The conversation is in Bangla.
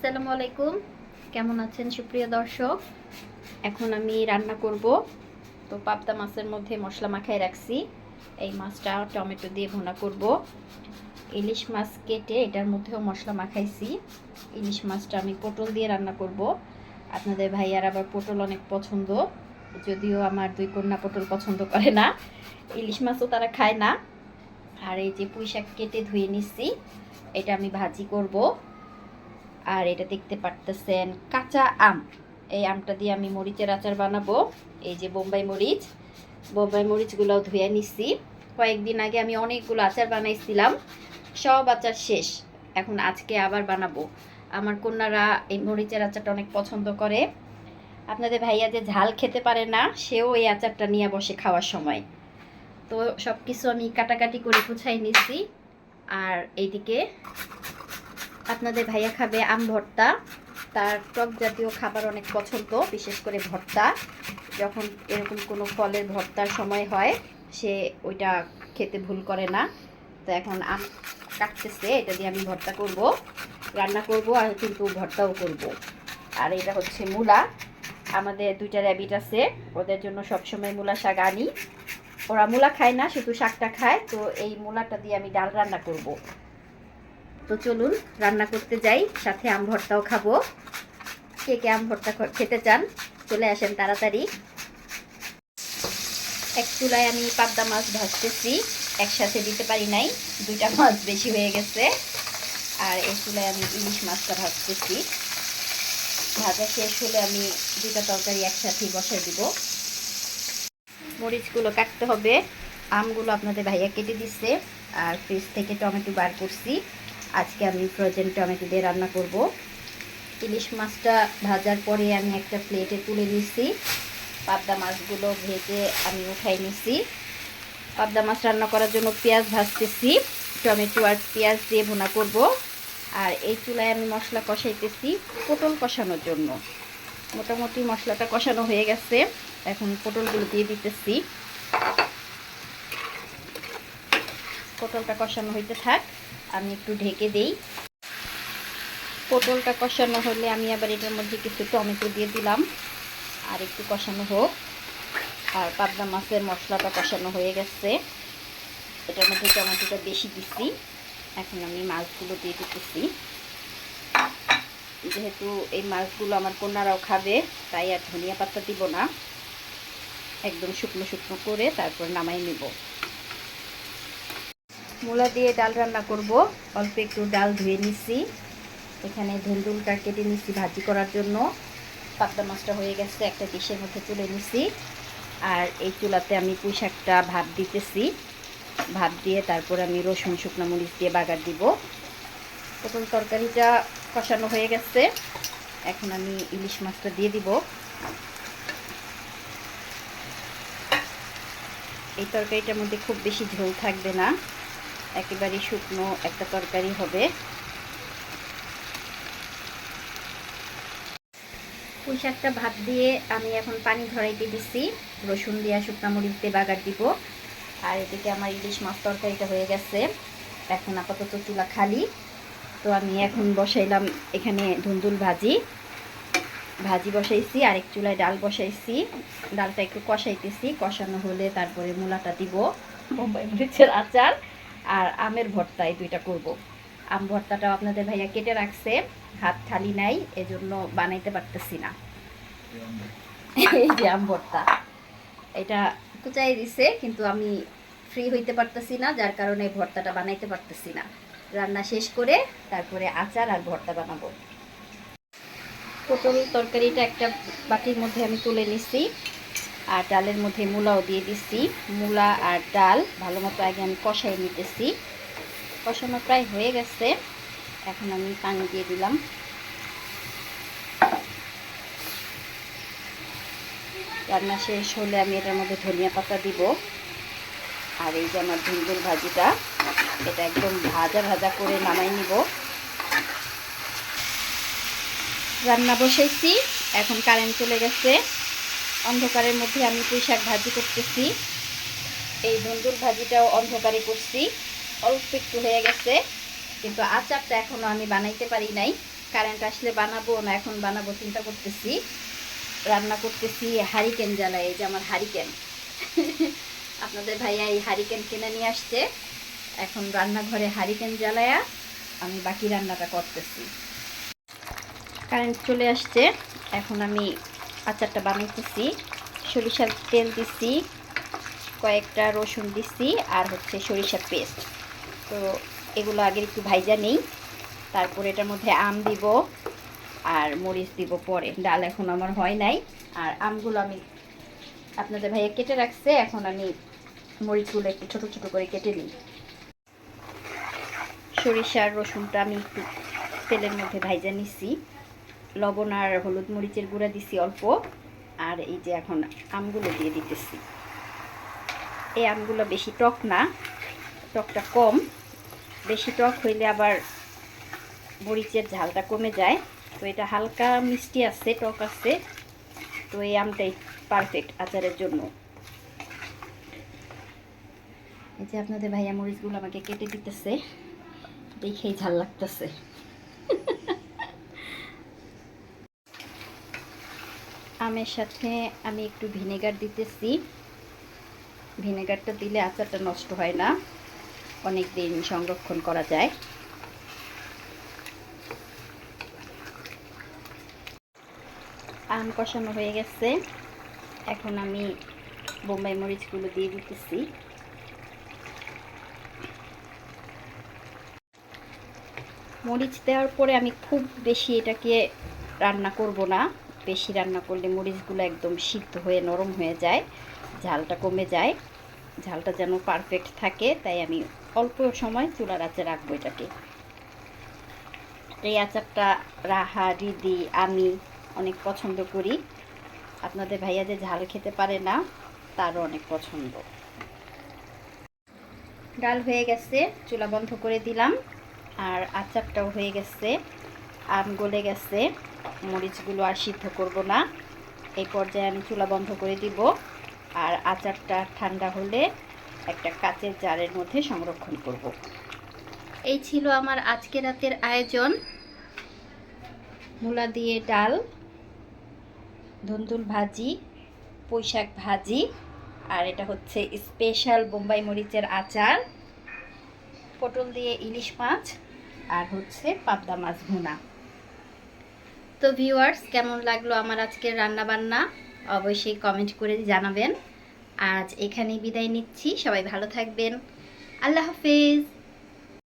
আসসালামু আলাইকুম। কেমন আছেন সুপ্রিয় দর্শক? এখন আমি রান্না করব। তো পাবদা মাছের মধ্যে মশলা মাখায় রাখছি। এই মাছটা টমেটো দিয়ে ভুনা করব। ইলিশ মাছ কেটে এটার মধ্যেও মশলা মাখাইছি। ইলিশ মাছটা আমি পটল দিয়ে রান্না করব। আপনাদের ভাইয়ার আবার পটল অনেক পছন্দ। যদিও আমার দুই কন্যা পটল পছন্দ করে না। ইলিশ মাছও তারা খায় না। আর এই যে পুঁই শাক কেটে ধুয়ে নিচ্ছি, এটা আমি ভাজি করব। আর এটা দেখতে পারতেছেন কাঁচা আম। এই আমটা দিয়ে আমি মরিচের আচার বানাবো। এই যে বোম্বাই মরিচ। বোম্বাই মরিচগুলো ধুয়ে নিচ্ছি কয়েকদিন আগে আমি অনেকগুলো আচার বানাইছিলাম। সব আচার শেষ। এখন আজকে আবার বানাবো। আমার কন্যারা এই মরিচের আচারটা অনেক পছন্দ করে। আপনাদের ভাইয়া যে ঝাল খেতে পারে না, সেও এই আচারটা নিয়ে বসে খাওয়ার সময়। তো সব কিছু আমি কাটাকাটি করে গুছাই নিচ্ছি আর এইদিকে আপনাদের ভাইয়া খাবে আম ভর্তা। তার টক জাতীয় খাবার অনেক পছন্দ, বিশেষ করে ভর্তা। যখন এরকম কোনো ফলের ভর্তার সময় হয়, সে ওইটা খেতে ভুল করে না। তো এখন আম কাটতেছে, এটা দিয়ে আমি ভর্তা করব, রান্না করব আর কিন্তু ভর্তাও করব। আর এটা হচ্ছে মূলা। আমাদের দুইটা র্যাবিট আছে, ওদের জন্য সবসময় মূলা শাক আনি। ওরা মূলা খায় না, শুধু শাকটা খায়। তো এই মূলাটা দিয়ে আমি ডাল রান্না করব। তো চলুন রান্না করতে যাই, সাথে আম ভর্তাও খাব। কে কে আম ভর্তা খেতে চান, চলে আসেন তাড়াতাড়ি। এক চুলায় আমি পাবদা মাছ ভাজতেছি, একসাথে দিতে পারি নাই, দুইটা মাছ বেশি হয়ে গেছে। আর এই চুলায় আমি ইলিশ মাছটা ভাজতেছি। ভাজা শেষ হলে আমি দুইটা তরকারি একসাথেই বসাই দিব। মরিচগুলো কাটতে হবে। আমগুলো আপনাদের ভাইয়া কেটে দিচ্ছে আর ফ্রিজ থেকে টমেটো বার করছি। আজকে আমি ফ্রোজেন টমেটো দিয়ে রান্না করব। ইলিশ মাছটা ভাজার পরে আমি একটা প্লেটে তুলে নিচ্ছি পাবদা মাছগুলো ভেজে আমি উঠাই নিচ্ছি পাবদা মাছ রান্না করার জন্য পেঁয়াজ ভাজতেছি, টমেটো আর পেঁয়াজ দিয়ে ভুনা করব। আর এই চুলায় আমি মশলা কষাইতেছি পটল কষানোর জন্য। মোটামুটি মশলাটা কষানো হয়ে গেছে, এখন পটলগুলো দিয়ে দিতেছি। পটলটা কষানো হইতে থাক। আমি একটু ঢেকে দেই। পটলটা কষানো হলে আমি আবার এটার মধ্যে কিছু টমেটো দিয়ে দিলাম। আর একটু কষানো হোক। আর পাবদা মাছের মশলাটা কষানো হয়ে গেছে। এটার মধ্যে টমেটোটা বেশি দিচ্ছি এখন আমি মাছগুলো দিয়ে দিতেছি। যেহেতু এই মাছগুলো আমার কন্যারাও খাবে, তাই আর ধনিয়া পাতা দিব না। একদম শুকনো শুকনো করে তারপর নামাই নেব। মূলা দিয়ে ডাল রান্না করব। অল্প একটু ডাল ধুয়ে নিচ্ছি। এখানে ধুন্দুলটা কেটে নিচ্ছি ভাজি করার জন্য। পাতলা মাছটা হয়ে গেছে, একটা ডিশের মধ্যে তুলে নিচ্ছি। আর এই চুলাতে আমি পুঁই শাকটা ভাত দিতেছি। ভাত দিয়ে তারপর আমি রসুন, শুকনো মরিচ দিয়ে বাগার দিব। পটল তরকারিটা কষানো হয়ে গেছে। এখন আমি ইলিশ মাছটা দিয়ে দিব। এই তরকারিটার মধ্যে খুব বেশি ঝোল থাকবে না। একেবারে শুকনো একটা তরকারি হবে। পুঁই শাকটা ভাত দিয়ে আমি এখন পানি ধরাইতে দিচ্ছি রসুন দিয়া শুকনা মরিচ দিয়ে বাগার দিব। আর এদিকে আমার ইলিশ মাছ তরকারিটা হয়ে গেছে। এখন আপাতত চুলা খালি। তো আমি এখন বসাইলাম এখানে ধুন্দুল ভাজি। ভাজি বসাইছি, আরেক চুলায় ডাল বসাইছি। ডালটা একটু কষাইতেছি, কষানো হলে তারপরে মূলাটা দিব। বোম্বাই মরিচের আচার। আর আমের ভর্তা এই দুইটা করব। আম ভর্তাটাও আপনাদের ভাইয়া কেটে রাখছে, হাত খালি নাই, এজন্য বানাইতে পারতেছি না। এই যে আম ভর্তা। এটা কুচাই দিছে, কিন্তু আমি ফ্রি হইতে পারতেছি না, যার কারণে ভর্তাটা বানাইতে পারতেছি না। রান্না শেষ করে তারপরে আচার আর ভর্তা বানাবো। পটল তরকারিটা একটা বাটির মধ্যে আমি তুলে নিচ্ছি আর ডালের মধ্যে মূলাও দিয়ে দিচ্ছি। মূলা আর ডাল ভালো মতো আগে আমি কষাই নিতেছি। কষানো প্রায় হয়ে গেছে। এখন আমি পানি দিয়ে দিলাম। রান্না শেষ হলে আমি এটার মধ্যে ধনিয়া পাতা দিব। আর এই যে আমার ধুন্দুল ভাজিটা, এটা একদম ভাজা ভাজা করে নামাই নিব। রান্না বসাইছি এখন কারেন্ট চলে গেছে। অন্ধকারের মধ্যে আমি পুঁই শাক ভাজি করতেছি। এই ধুন্দুল ভাজিটাও অন্ধকারে করছি। অল্প একটু হয়ে গেছে। কিন্তু আচারটা এখনও আমি বানাইতে পারি নাই। কারেন্ট আসলে বানাবো না, এখন বানাবো চিন্তা করতেছি। রান্না করতেছি হারিকেন জ্বালায়, এই যে আমার হারিকেন। আপনাদের ভাইয়া এই হারিকেন কিনে নিয়ে আসছে। এখন রান্নাঘরে হারিকেন জ্বালায়া আমি বাকি রান্নাটা করতেছি। কারেন্ট চলে আসছে। এখন আমি আচারটা বানাইতেছি। সরিষার তেল দিছি, কয়েকটা রসুন দিছি আর হচ্ছে সরিষার পেস্ট। তো এগুলো আগে একটু ভাইজা নেই। তারপর এটার মধ্যে আম দিব আর মরিচ দিব পরে। ডাল এখন আমার হয় নাই। আর আমগুলো আমি আপনাদের ভাইয়া কেটে রাখছে। এখন আমি মরিচগুলো একটু ছোট ছোট করে কেটে নিই। সরিষার রসুনটা আমি একটু তেলের মধ্যে ভাইজা নিছি। লবণ আর হলুদ মরিচের গুঁড়া দিছি অল্প। আর এই যে এখন আমগুলো দিয়ে দিতেছি। এই আমগুলো বেশি টক না, টকটা কম। বেশি টক হইলে আবার মরিচের ঝালটা কমে যায়। তো এটা হালকা মিষ্টি আছে, টক আছে। তো এই আমটাই পারফেক্ট আচারের জন্য। এই যে আপনাদের ভাইয়া মরিচগুলো আমাকে কেটে দিতেছে, দেখেই ঝাল লাগতেছে। আমের সাথে আমি একটু ভিনেগার দিতেছি। ভিনেগারটা দিলে আচারটা নষ্ট হয় না। অনেক দিন সংরক্ষণ করা যায়। আম কষানো হয়ে গেছে। এখন আমি বোম্বাই মরিচগুলো দিয়ে দিতেছি। মরিচ দেওয়ার পরে আমি খুব বেশি এটাকে রান্না করব না। বেশি রান্না করলে মরিচগুলো একদম সিদ্ধ হয়ে নরম হয়ে যায়, ঝালটা কমে যায়। ঝালটা যেন পারফেক্ট থাকে, তাই আমি অল্প সময় চুলার আঁচে রাখব এটাকে। এই আচারটা রাহা, রিদি, আমি অনেক পছন্দ করি। আপনাদের ভাইয়া যে ঝাল খেতে পারে না, তারও অনেক পছন্দ। ডাল হয়ে গেছে, চুলা বন্ধ করে দিলাম। আর আচারটাও হয়ে গেছে, আম গলে গেছে। মরিচগুলো আর সিদ্ধ করব না। এই পর্যায়ে আমি চুলা বন্ধ করে দিব আর আচারটা ঠান্ডা হলে একটা কাচের জারের মধ্যে সংরক্ষণ করব। এই ছিল আমার আজকে রাতের আয়োজন। মূলা দিয়ে ডাল, ধুন্দুল ভাজি, পুঁইশাক ভাজি আর এটা হচ্ছে স্পেশাল বোম্বাই মরিচের আচার। পটল দিয়ে ইলিশ মাছ আর হচ্ছে পাবদা মাছ ভুনা। তো ভিউয়ার্স কেমন লাগল আমার আজকের রান্নাবান্না? অবশ্যই কমেন্ট করে জানাবেন। আজ এখানেই বিদায় নিচ্ছি। সবাই ভালো থাকবেন। আল্লাহ হাফেজ।